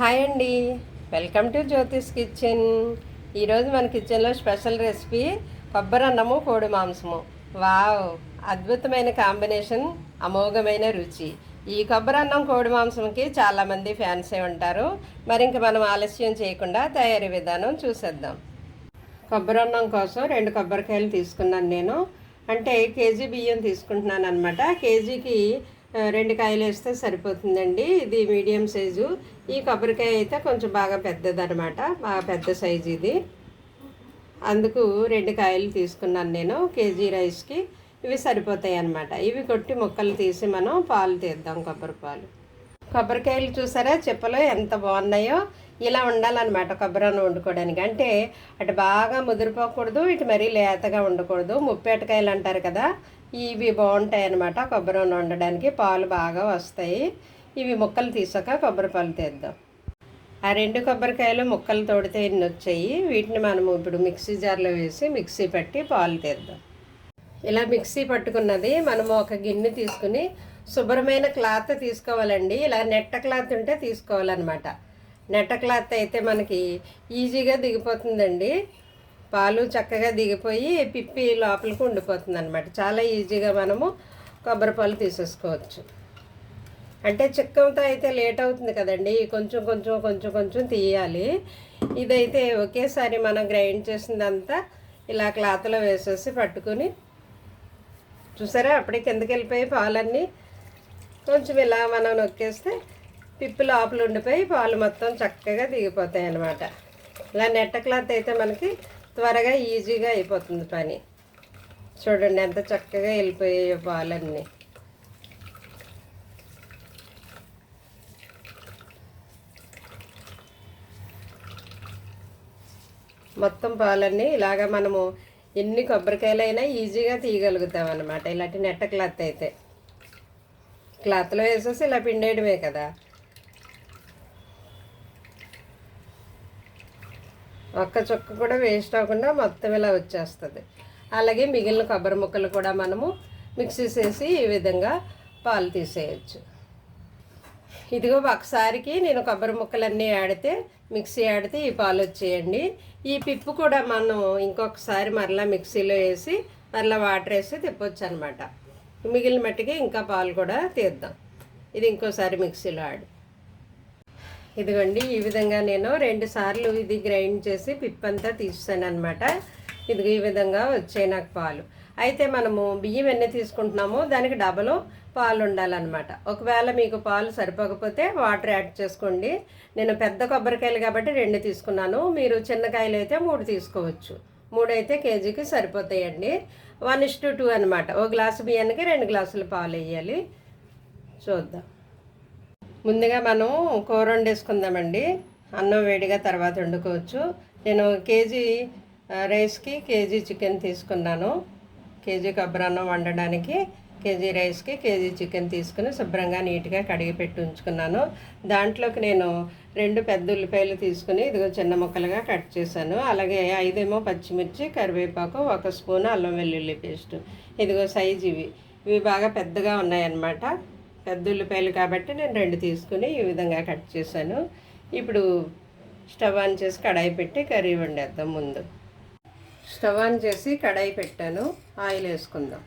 Hi అండి. Welcome to Jyotish kitchen. ఈరోజు మన కిచెన్లో స్పెషల్ రెసిపీ కొబ్బరి అన్నము కోడి మాంసము. వావ్ అద్భుతమైన కాంబినేషన్ అమోఘమైన రుచి. ఈ కొబ్బరి అన్నం కోడి మాంసంకి చాలామంది ఫ్యాన్సే ఉంటారు. మరి ఇంక మనం ఆలస్యం చేయకుండా తయారీ విధానం చూసేద్దాం. కొబ్బరి అన్నం కోసం రెండు కొబ్బరికాయలు తీసుకున్నాను నేను. అంటే కేజీ బియ్యం తీసుకుంటున్నాను అనమాట కేజీకి రెండు కాయలు వేస్తే సరిపోతుందండి. ఇది మీడియం సైజు. ఈ కొబ్బరికాయ అయితే కొంచెం బాగా పెద్దదనమాట. బాగా పెద్ద సైజు ఇది. అందుకు రెండు కాయలు తీసుకున్నాను నేను కేజీ రైస్కి. ఇవి సరిపోతాయి అన్నమాట. ఇవి కొట్టి ముక్కలు తీసి మనం పాలు తీద్దాం కొబ్బరి పాలు. కొబ్బరికాయలు చూసారా? చెప్పలో ఎంత బాగున్నాయో. ఇలా ఉండాలన్నమాట కొబ్బరి అన్నం వండుకోవడానికి. అంటే అటు బాగా ముదిరిపోకూడదు ఇటు మరీ లేతగా ఉండకూడదు. ముప్పేటకాయలు అంటారు కదా ఇవి బాగుంటాయి అన్నమాట కొబ్బరి అన్నం వండడానికి. పాలు బాగా వస్తాయి. ఇవి ముక్కలు తీసాక కొబ్బరిపాలు తీద్దాం. ఆ రెండు కొబ్బరికాయలు ముక్కలు తోడితే ఇన్ని వచ్చాయి? వీటిని మనము ఇప్పుడు మిక్సీ జార్లో వేసి మిక్సీ పెట్టి పాలు తీద్దాం. ఇలా మిక్సీ పట్టుకున్నది మనము ఒక గిన్నె తీసుకుని శుభ్రమైన క్లాత్ తీసుకోవాలండి. ఇలా నెట్ట క్లాత్ ఉంటే తీసుకోవాలన్నమాట. నెట్ట క్లాత్ అయితే మనకి ఈజీగా దిగిపోతుందండి. పాలు చక్కగా దిగిపోయి పిప్పి లోపలికి ఉండిపోతుంది అనమాట చాలా ఈజీగా మనము కొబ్బరి పాలు తీసేసుకోవచ్చు. అంటే చిక్కంతో అయితే లేట్ అవుతుంది కదండి. కొంచెం కొంచెం కొంచెం కొంచెం తీయాలి. ఇదైతే ఒకేసారి మనం గ్రైండ్ చేసిందంతా ఇలా క్లాత్లో వేసేసి పట్టుకుని చూసారా? అప్పుడే కిందకి వెళ్ళిపోయి పాలన్నీ కొంచెం ఇలా మనం నొక్కేస్తే పిప్పి లోపల ఉండిపోయి పాలు మొత్తం చక్కగా దిగిపోతాయి అన్నమాట. ఇలా నెట్ట క్లాత్ అయితే మనకి త్వరగా ఈజీగా అయిపోతుంది పని. చూడండి ఎంత చక్కగా వెళ్ళిపోయాయో పాలన్నీ. మొత్తం పాలన్నీ ఇలాగ మనము ఎన్ని కొబ్బరికాయలైనా ఈజీగా తీయగలుగుతాం అనమాట ఇలాంటి నెట్ట క్లాత్ అయితే. క్లాత్లో వేసేసి ఇలా పిండేయడమే కదా. ఒక్క చుక్క కూడా వేస్ట్ అవ్వకుండా మొత్తం ఇలా వచ్చేస్తుంది. అలాగే మిగిలిన కొబ్బరి ముక్కలు కూడా మనము మిక్సీ చేసి ఈ విధంగా పాలు తీసేయచ్చు. ఇదిగో ఒకసారికి నేను కొబ్బరి ముక్కలన్నీ ఆడితే మిక్సీ ఆడితే ఈ పాలు వచ్చేయండి. ఈ పిప్పు కూడా మనం ఇంకొకసారి మరలా మిక్సీలో వేసి మరలా వాటర్ వేసి తిప్పొచ్చు అనమాట మిగిలిన మట్టికి ఇంకా పాలు కూడా తీద్దాం. ఇది ఇంకోసారి మిక్సీలో ఆడి. ఇదిగోండి ఈ విధంగా నేను రెండు సార్లు ఇది గ్రైండ్ చేసి పిప్పంతా తీసాను అనమాట ఇదిగో ఈ విధంగా వచ్చాయి నాకు పాలు. అయితే మనము బియ్యం ఎన్ని తీసుకుంటున్నామో దానికి డబలు పాలు ఉండాలన్నమాట ఒకవేళ మీకు పాలు సరిపోకపోతే వాటర్ యాడ్ చేసుకోండి. నేను పెద్ద కొబ్బరికాయలు కాబట్టి రెండు తీసుకున్నాను. మీరు చిన్న కాయలు అయితే మూడు తీసుకోవచ్చు. మూడు అయితే కేజీకి సరిపోతాయండి. వన్ ఇస్ టు టూ అనమాట ఒక గ్లాసు బియ్యానికి రెండు గ్లాసులు పాలు వేయాలి. చూద్దాం. ముందుగా మనం కూర వండేసుకుందామండి. అన్నం వేడిగా తర్వాత వండుకోవచ్చు. నేను కేజీ రైస్కి కేజీ చికెన్ తీసుకున్నాను. కేజీ కొబ్బరి అన్నం వండడానికి. కేజీ రైస్కి కేజీ చికెన్ తీసుకుని శుభ్రంగా నీట్గా కడిగి పెట్టి ఉంచుకున్నాను. దాంట్లోకి నేను రెండు పెద్ద ఉల్లిపాయలు తీసుకుని ఇదిగో చిన్న ముక్కలుగా కట్ చేశాను. అలాగే ఐదేమో పచ్చిమిర్చి కరివేపాకు ఒక స్పూన్ అల్లం వెల్లుల్లి పేస్ట్. ఇదిగో సైజు ఇవి. ఇవి బాగా పెద్దగా ఉన్నాయన్నమాట. పెద్ద ఉల్లిపాయలు కాబట్టి నేను రెండు తీసుకుని ఈ విధంగా కట్ చేశాను. ఇప్పుడు స్టవ్ ఆన్ చేసి కడాయి పెట్టి కర్రీ వండేద్దాం ముందు. స్టవ్ ఆన్ చేసి కడాయి పెట్టాను. ఆయిల్ వేసుకుందాం.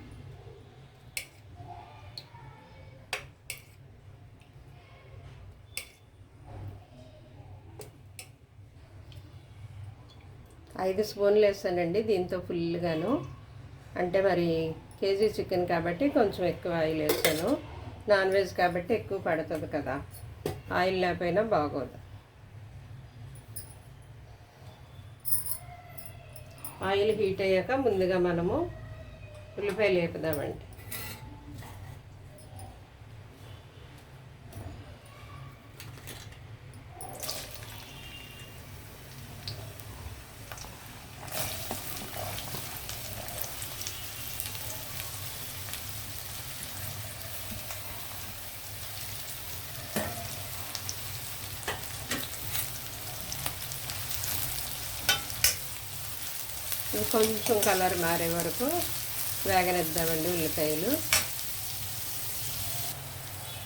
ఐదు స్పూన్లు వేసానండి దీంతో ఫుల్గాను. అంటే మరి కేజీ చికెన్ కాబట్టి కొంచెం ఎక్కువ ఆయిల్ వేసాను నాన్ వెజ్ కాబట్టి ఎక్కువ పడుతుంది కదా. ఆయిల్ లేకపోయినా బాగోదు. ఆయిల్ హీట్ అయ్యాక ముందుగా మనము ఉల్లిపాయలు వేపుదామండి. కొంచెం కలర్ మారే వరకు వేగనిద్దామండి ఉల్లిపాయలు.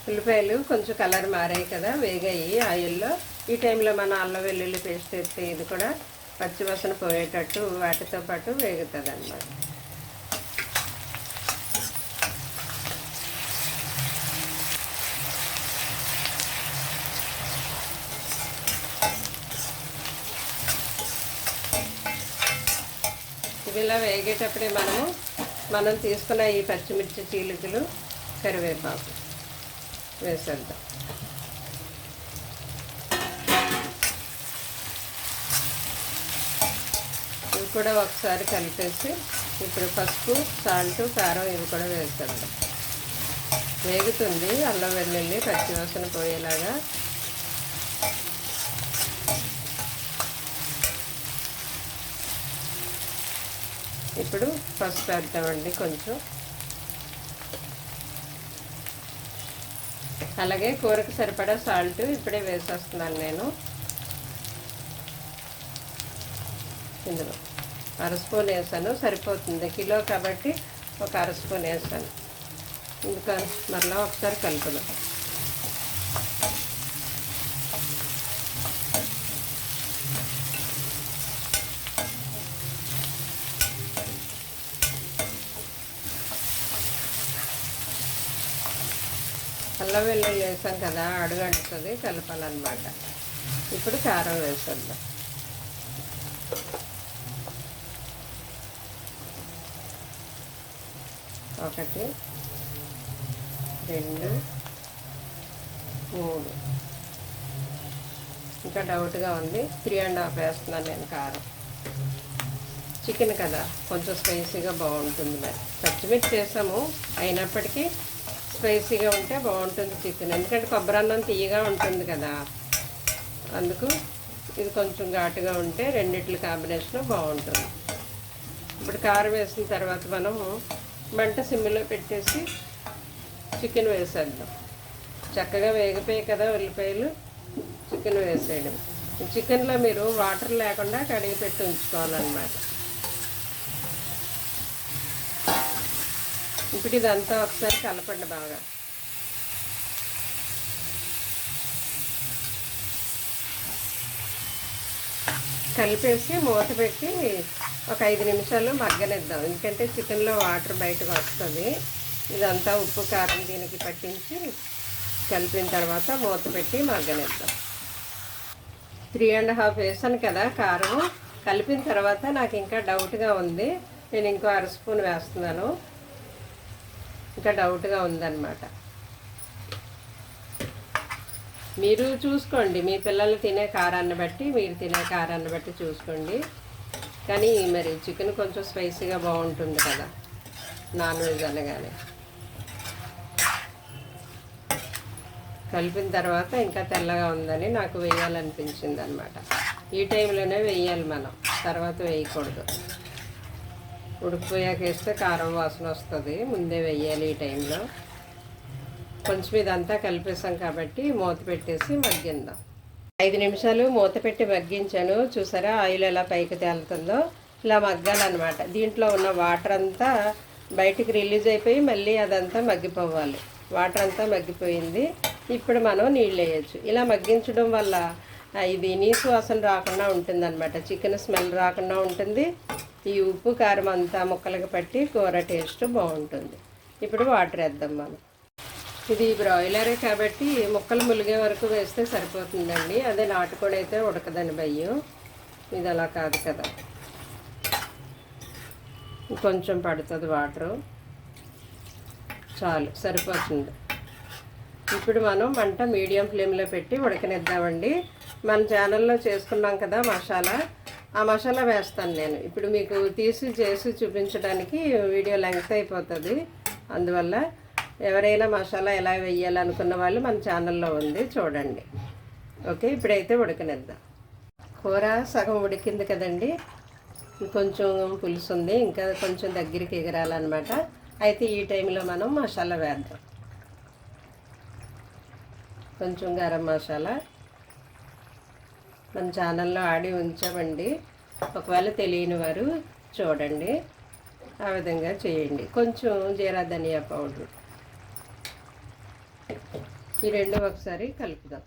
ఉల్లిపాయలు కొంచెం కలర్ మారాయి కదా వేగాయి ఆయిల్లో. ఈ టైంలో మన అల్లం వెల్లుల్లి పేస్ట్ వేస్తే ఇది కూడా పచ్చివాసన పోయేటట్టు వాటితో పాటు వేగుతుంది అన్నమాట ఇలా వేగేటప్పుడే మనము మనం తీసుకున్న ఈ పచ్చిమిర్చి చీలికలు కరివేపాకు వేసేద్దాం. ఇవి కూడా ఒకసారి కలిపేసి ఇప్పుడు పసుపు సాల్ట్ కారం ఇవి కూడా వేసేద్దాం. వేగుతుంది అల్లం వెల్లుల్లి పచ్చివాసన పోయేలాగా ఇప్పుడు పసుపు వేద్దామండి కొంచెం. అలాగే కూరకు సరిపడా సాల్ట్ ఇప్పుడే వేసేస్తున్నాను నేను. ఇందులో అర స్పూన్ వేసాను సరిపోతుంది. కిలో కాబట్టి ఒక అర స్పూన్ వేసాను. ఇంకా మరలా ఒకసారి కలుపుదాం. అల్లం వెల్లుల్లి వేసాం కదా అడుగంటుతుంది కలపాలన్నమాట. ఇప్పుడు కారం వేసేద్దాం ఒకటి రెండు మూడు. ఇంకా డౌట్గా ఉంది. త్రీ అండ్ హాఫ్ వేస్తున్నాను నేను కారం. చికెన్ కదా కొంచెం స్పైసీగా బాగుంటుంది మరి. పచ్చిమిర్చి చేసాము అయినప్పటికీ స్పైసీగా ఉంటే బాగుంటుంది చికెన్. ఎందుకంటే కొబ్బరి అన్నం తీయగా ఉంటుంది కదా. అందుకు ఇది కొంచెం ఘాటుగా ఉంటే రెండిట్ల కాంబినేషన్ బాగుంటుంది. ఇప్పుడు కారం వేసిన తర్వాత మనము మంట సిమ్లో పెట్టేసి చికెన్ వేసేద్దాం. చక్కగా వేగిపోయి కదా ఉల్లిపాయలు. చికెన్ వేసేయడం. చికెన్లో మీరు వాటర్ లేకుండా కడిగి పెట్టి ఉంచుకోవాలన్నమాట. ఇప్పుడు ఇదంతా ఒకసారి కలపండి బాగా. కలిపేసి మూత పెట్టి ఒక ఐదు నిమిషాలు మగ్గనిద్దాం. ఎందుకంటే చికెన్లో వాటర్ బయటకు వస్తుంది ఇదంతా ఉప్పు కారం దీనికి పట్టించి కలిపిన తర్వాత మూత పెట్టి మగ్గనిద్దాం. త్రీ అండ్ హాఫ్ వేసాను కదా కారం. కలిపిన తర్వాత నాకు ఇంకా డౌట్గా ఉంది. నేను ఇంకో అర స్పూన్ వేస్తున్నాను. ఇంకా డౌట్గా ఉందన్నమాట. మీరు చూసుకోండి మీ పిల్లలు తినే కారాన్ని బట్టి మీరు తినే కారాన్ని బట్టి చూసుకోండి. కానీ మరి చికెన్ కొంచెం స్పైసీగా బాగుంటుంది కదా నాన్ వెజ్ అనగానే. కలిపిన తర్వాత ఇంకా తెల్లగా ఉందని నాకు వేయాలనిపించింది అనమాట ఈ టైంలోనే వేయాలి మనం తర్వాత వేయకూడదు. ఉడికిపోయాక వేస్తే కారం వాసన వస్తుంది. ముందే వేయాలి ఈ టైంలో. కొంచెం ఇదంతా కలిపేసాం కాబట్టి మూత పెట్టేసి మగ్గిందాం. ఐదు నిమిషాలు మూత పెట్టి మగ్గించాను. చూసారా ఆయిల్ ఎలా పైకి తేలుతుందో? ఇలా మగ్గాలన్నమాట. దీంట్లో ఉన్న వాటర్ అంతా బయటికి రిలీజ్ అయిపోయి మళ్ళీ అదంతా మగ్గిపోవాలి. వాటర్ అంతా మగ్గిపోయింది. ఇప్పుడు మనం నీళ్ళు వేయచ్చు. ఇలా మగ్గించడం వల్ల ఆ, ఇది నీసు వాసన రాకుండా ఉంటుందన్నమాట. చికెన్ స్మెల్ రాకుండా ఉంటుంది. ఈ ఉప్పు కారం అంతా ముక్కలకు పట్టి కూర టేస్ట్ బాగుంటుంది. ఇప్పుడు వాటర్ వేద్దాం మనం. ఇది బ్రాయిలరే కాబట్టి ముక్కలు ములిగే వరకు వేస్తే సరిపోతుందండి. అదే నాటుకోడి అయితే ఉడకదని భయం ఇది అలా కాదు కదా. కొంచెం పడుతుంది వాటరు. చాలు సరిపోతుంది. ఇప్పుడు మనం మంట మీడియం ఫ్లేమ్లో పెట్టి ఉడకనిద్దామండి. మన ఛానల్లో చేసుకున్నాం కదా మసాలా. ఆ మసాలా వేస్తాను నేను. ఇప్పుడు మీకు తీసి చేసి చూపించడానికి వీడియో లెంగ్త్ అయిపోతుంది. అందువల్ల ఎవరైనా మసాలా ఎలా వేయాలనుకున్న వాళ్ళు మన ఛానల్లో ఉంది చూడండి. ఓకే ఇప్పుడైతే ఉడకనిద్దాం. కూర సగం ఉడికింది కదండి. కొంచెం పులుసు ఉంది ఇంకా కొంచెం దగ్గరికి ఎగరాలన్నమాట. అయితే ఈ టైంలో మనం మసాలా వేద్దాం. కొంచెం గరం మసాలా. మన ఛానల్లో ఆడి ఉంచామండి. ఒకవేళ తెలియని వారు చూడండి. ఆ విధంగా చేయండి. కొంచెం జీరా ధనియా పౌడర్. ఈ రెండు ఒకసారి కలుపుదాం.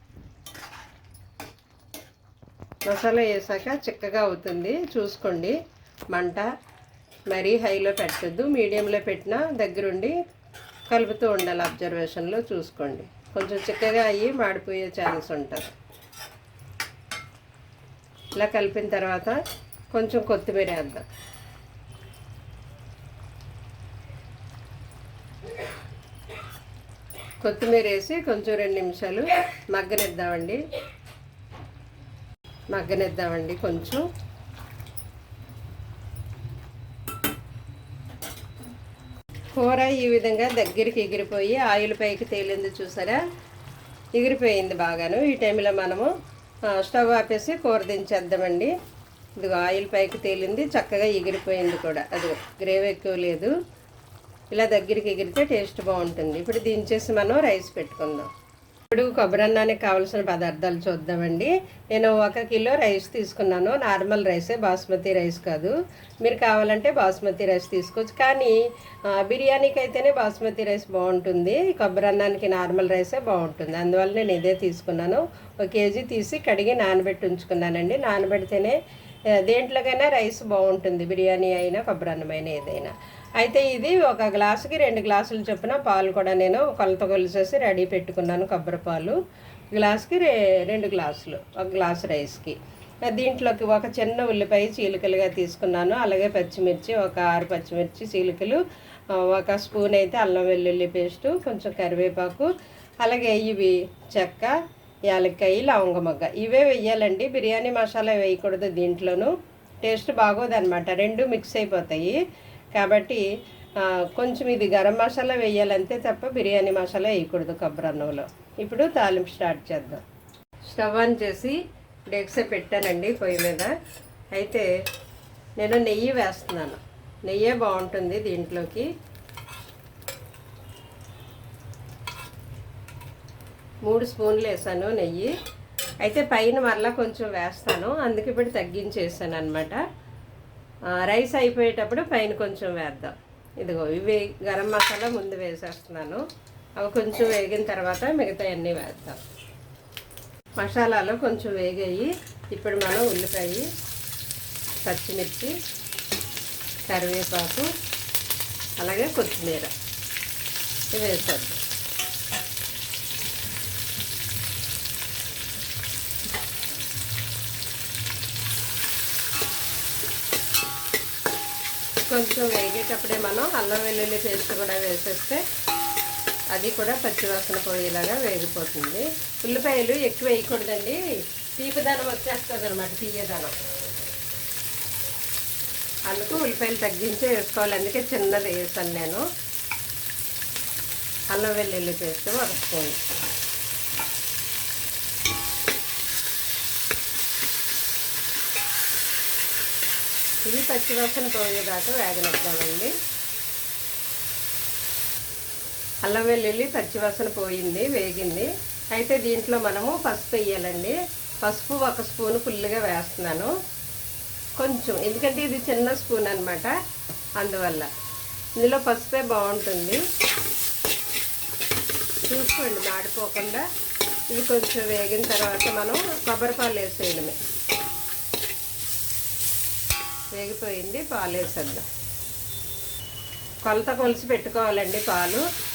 మసాలా వేసాక చిక్కగా అవుతుంది. చూసుకోండి. మంట మరీ హైలో పెట్టద్దు. మీడియంలో పెట్టినా దగ్గరుండి కలుపుతూ ఉండాలి. అబ్జర్వేషన్లో చూసుకోండి. కొంచెం చిక్కగా అయ్యి మాడిపోయే ఛాన్స్ ఉంటుంది. ఇలా కలిపిన తర్వాత కొంచెం కొత్తిమీర వేద్దాం. కొత్తిమీర వేసి కొంచెం రెండు నిమిషాలు మగ్గనిద్దామండి. మగ్గనిద్దామండి కొంచెం. కూర ఈ విధంగా దగ్గరికి ఎగిరిపోయి ఆయిల్ పైకి తేలింది చూసారా? ఎగిరిపోయింది బాగాను. ఈ టైంలో మనము స్టవ్ ఆపేసి కూర దించేద్దామండి ఇదిగో ఆయిల్ పైకి తేలింది చక్కగా ఎగిరిపోయింది కూడా. అది గ్రేవీ ఎక్కువ లేదు. ఇలా దగ్గరికి ఎగిరితే టేస్ట్ బాగుంటుంది. ఇప్పుడు దించేసి మనం రైస్ పెట్టుకుందాం. ఇప్పుడు కొబ్బరి అన్నానికి కావాల్సిన పదార్థాలు చూద్దామండి. నేను ఒక కిలో రైస్ తీసుకున్నాను. నార్మల్ రైసే బాస్మతి రైస్ కాదు. మీరు కావాలంటే బాస్మతి రైస్ తీసుకోవచ్చు. కానీ బిర్యానీకి అయితేనే బాస్మతి రైస్ బాగుంటుంది. కొబ్బరి అన్నానికి నార్మల్ రైసే బాగుంటుంది. అందువల్ల నేను ఇదే తీసుకున్నాను. ఒక కేజీ తీసి కడిగి నానబెట్టి ఉంచుకున్నానండి. నానబెడితేనే దేంట్లోకైనా రైస్ బాగుంటుంది. బిర్యానీ అయినా కొబ్బరి అన్నమైన ఏదైనా. అయితే ఇది ఒక గ్లాసుకి రెండు గ్లాసులు చొప్పున పాలు కూడా నేను కొలత కొలిసేసి రెడీ పెట్టుకున్నాను కొబ్బరి పాలు. గ్లాసుకి రే రెండు గ్లాసులు ఒక గ్లాసు రైస్కి. దీంట్లోకి ఒక చిన్న ఉల్లిపాయ చీలికలుగా తీసుకున్నాను. అలాగే పచ్చిమిర్చి ఒక ఆరు పచ్చిమిర్చి చీలికలు ఒక స్పూన్ అయితే అల్లం వెల్లుల్లి పేస్టు కొంచెం కరివేపాకు అలాగే ఇవి చెక్క యాలక్కాయ లవంగ మొగ్గ ఇవే వేయాలండి బిర్యానీ మసాలా వేయకూడదు దీంట్లోనూ. టేస్ట్ బాగోదన్నమాట. రెండు మిక్స్ అయిపోతాయి. కాబట్టి కొంచెం ఇది గరం మసాలా వేయాలంతే తప్ప బిర్యానీ మసాలా వేయకూడదు కొబ్బరి అన్నంలో. ఇప్పుడు తాలింపు స్టార్ట్ చేద్దాం. స్టవ్ ఆన్ చేసి డెక్సే పెట్టానండి పొయ్యి మీద. అయితే నేను నెయ్యి వేస్తున్నాను. నెయ్యే బాగుంటుంది దీంట్లోకి. మూడు స్పూన్లు వేసాను నెయ్యి. అయితే పైన మరలా కొంచెం వేస్తాను. అందుకే ఇప్పుడు తగ్గించేసాను అనమాట రైస్ అయిపోయేటప్పుడు పైన కొంచెం వేద్దాం. ఇదిగో ఇవి గరం మసాలా ముందు వేసేస్తున్నాను. అవి కొంచెం వేగిన తర్వాత మిగతా అన్నీ వేద్దాం. మసాలాలు కొంచెం వేగాయి. ఇప్పుడు మనం ఉల్లిపాయ పచ్చిమిర్చి కరివేపాకు అలాగే కొత్తిమీర ఇవి వేసేద్దాం. కొంచెం వేగేటప్పుడే మనం అల్లం వెల్లుల్లి పేస్ట్ కూడా వేసేస్తే అది కూడా పచ్చివాసన పోయేలాగా వేగిపోతుంది. ఉల్లిపాయలు ఎక్కువ వేయకూడదండి. తీపిదనం వచ్చేస్తుంది అనమాట తీయదనం. అందుకు ఉల్లిపాయలు తగ్గించే వేసుకోవాలి. అందుకే చిన్నది వేసాను నేను. అల్లం వెల్లుల్లి పేస్ట్ ఒక స్పూన్ ఇది పచ్చివాసన పోయేదాకా వేగనిద్దామండి. అల్లం వెల్లుల్లి పచ్చివాసన పోయింది వేగింది. అయితే దీంట్లో మనము పసుపు వేయాలండి. పసుపు ఒక స్పూన్ ఫుల్గా వేస్తున్నాను. కొంచెం ఎందుకంటే ఇది చిన్న స్పూన్ అనమాట అందువల్ల ఇందులో పసుపే బాగుంటుంది. చూసుకోండి మాడిపోకుండా. ఇది కొంచెం వేగిన తర్వాత మనం కొబ్బరి పాలు వేసేయడమే. వేగిపోయింది పాలు వేసేద్దాం కొలత కొలిసి పెట్టుకోవాలండి పాలు.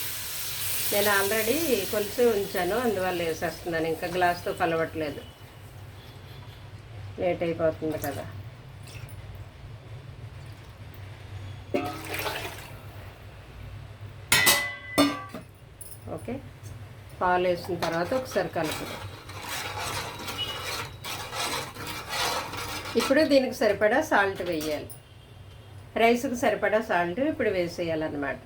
నేను ఆల్రెడీ కొలిసి ఉంచాను అందువల్ల వేసేస్తున్నాను. ఇంకా గ్లాస్తో కలవట్లేదు. లేట్ అయిపోతుంది కదా. ఓకే. పాలు వేసిన తర్వాత ఒకసారి కలుపుదాం. ఇప్పుడు దీనికి సరిపడా సాల్ట్ వేయాలి. రైస్కి సరిపడా సాల్ట్ ఇప్పుడు వేసేయాలన్నమాట.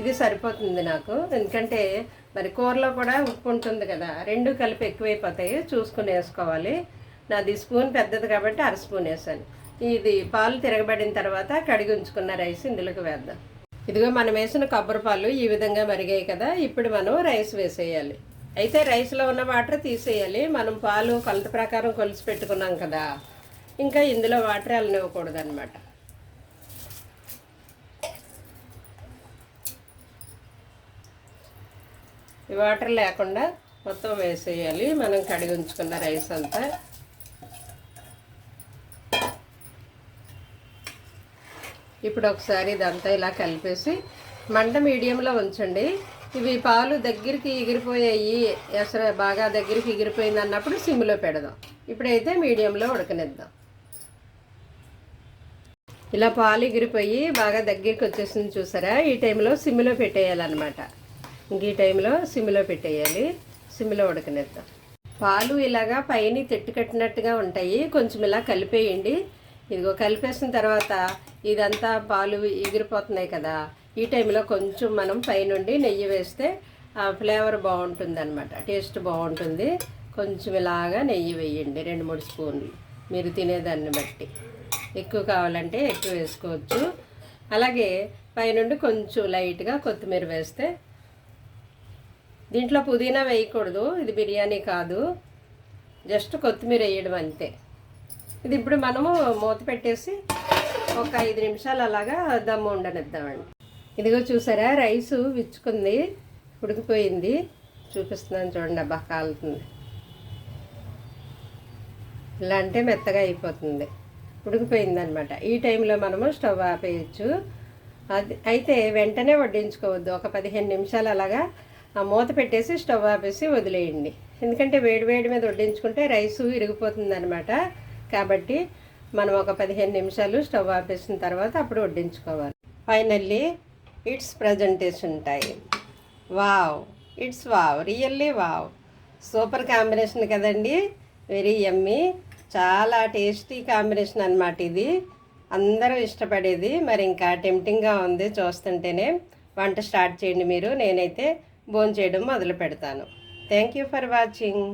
ఇది సరిపోతుంది నాకు. ఎందుకంటే మరి కూరలో కూడా ఉప్పు ఉంటుంది కదా రెండు కలిపి ఎక్కువైపోతాయి. చూసుకుని వేసుకోవాలి. నాది స్పూన్ పెద్దది కాబట్టి అర స్పూన్ వేసాను. ఇది పాలు తిరగబడిన తర్వాత కడిగి ఉంచుకున్న రైస్ ఇందులోకి వేద్దాం. ఇదిగో మనం వేసిన కొబ్బరి పాలు ఈ విధంగా మరిగాయి కదా ఇప్పుడు మనం రైస్ వేసేయాలి. అయితే రైస్లో ఉన్న వాటర్ తీసేయాలి. మనం పాలు కొలత ప్రకారం కొలిసి పెట్టుకున్నాం కదా. ఇంకా ఇందులో వాటర్ వెళ్ళనివ్వకూడదు అనమాట ఈ వాటర్ లేకుండా మొత్తం వేసేయాలి. మనం కడిగి ఉంచుకున్న రైస్ అంతా. ఇప్పుడు ఒకసారి ఇదంతా ఇలా కలిపేసి మంట మీడియంలో ఉంచండి. ఇవి పాలు దగ్గరికి ఎగిరిపోయాయి. అసలు బాగా దగ్గరికి ఎగిరిపోయింది అన్నప్పుడు సిమ్లో పెడదాం. ఇప్పుడైతే మీడియంలో ఉడకనిద్దాం. ఇలా పాలు ఎగిరిపోయి బాగా దగ్గరికి వచ్చేసింది చూసారా? ఈ టైంలో సిమ్లో పెట్టేయాలన్నమాట. ఇంక ఈ టైంలో సిమ్లో పెట్టేయాలి. సిమ్లో ఉడకనిద్దాం. పాలు ఇలాగా పైన తిట్టు కట్టినట్టుగా ఉంటాయి. కొంచెం ఇలా కలిపేయండి. ఇదిగో కలిపేసిన తర్వాత ఇదంతా పాలు ఎగిరిపోతున్నాయి కదా. ఈ టైంలో కొంచెం మనం పైనుండి నెయ్యి వేస్తే ఆ ఫ్లేవర్ బాగుంటుంది అనమాట టేస్ట్ బాగుంటుంది. కొంచెం ఇలాగా నెయ్యి వేయండి. రెండు మూడు స్పూన్లు. మీరు తినేదాన్ని బట్టి. ఎక్కువ కావాలంటే ఎక్కువ వేసుకోవచ్చు. అలాగే పైనుండి కొంచెం లైట్గా కొత్తిమీర వేస్తే దీంట్లో పుదీనా వేయకూడదు. ఇది బిర్యానీ కాదు. జస్ట్ కొత్తిమీర వేయడం అంతే. ఇది ఇప్పుడు మనము మూత పెట్టేసి ఒక ఐదు నిమిషాలు అలాగా దమ్ము ఉండనిద్దామండి. ఇదిగో చూసారా రైసు విచ్చుకుంది ఉడికిపోయింది. చూపిస్తున్నాను చూడండి అబ్బా కాలుతుంది. ఇలా అంటే మెత్తగా అయిపోతుంది. ఉడికిపోయింది అనమాట ఈ టైంలో మనము స్టవ్ ఆపేయచ్చు. అది అయితే వెంటనే వడ్డించుకోవద్దు. ఒక పదిహేను నిమిషాలు అలాగా ఆ మూత పెట్టేసి స్టవ్ ఆపేసి వదిలేయండి. ఎందుకంటే వేడి వేడి మీద వడ్డించుకుంటే రైసు ఇరిగిపోతుంది అనమాట కాబట్టి మనం ఒక పదిహేను నిమిషాలు స్టవ్ ఆపేసిన తర్వాత అప్పుడు వడ్డించుకోవాలి. Finally it's presentation time wow it's wow really wow super combination కదండి. వెరీ ఎమ్మి చాలా టేస్టీ కాంబినేషన్ అనమాట ఇది. అందరూ ఇష్టపడేది. మరి ఇంకా టెంప్టింగ్గా ఉంది చూస్తుంటేనే వంట స్టార్ట్ చేయండి మీరు. నేనైతే భోంచేయడం మొదలు పెడతాను. Thank you for watching